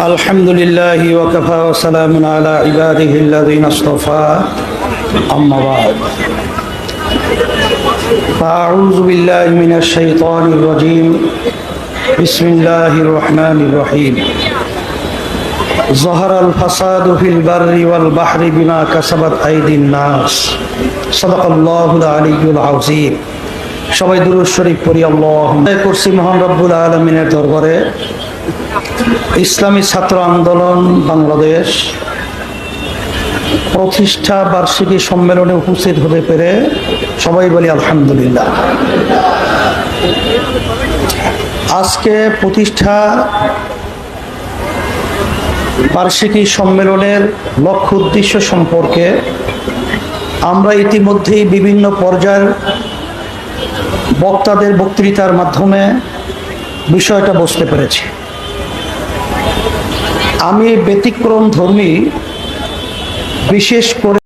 الحمد لله وكفى وسلام على عباده الذين اصطفى أما بعد فأعوذ بالله من الشيطان الرجيم بسم الله الرحمن الرحيم ظهر الفساد في البر والبحر بما كسبت أيدي الناس صدق الله العلي العظيم সবাই দুরুদ শরীফ পড়ি আল্লাহ করছি মহান রব্বুল আলমিনের দরবারে ইসলামী ছাত্র আন্দোলন বাংলাদেশ প্রতিষ্ঠা বার্ষিকী সম্মেলনে উপস্থিত হতে পেরে সবাই বলি আলহামদুলিল্লাহ। আজকে প্রতিষ্ঠা বার্ষিকী সম্মেলনের লক্ষ্য উদ্দেশ্য সম্পর্কে আমরা ইতিমধ্যেই বিভিন্ন পর্যায়ের বক্তাদের বক্তৃতার মাধ্যমে বিষয়টা বুঝতে পেরেছি। আমি ব্যতিক্রম ধর্মী বিশেষ করে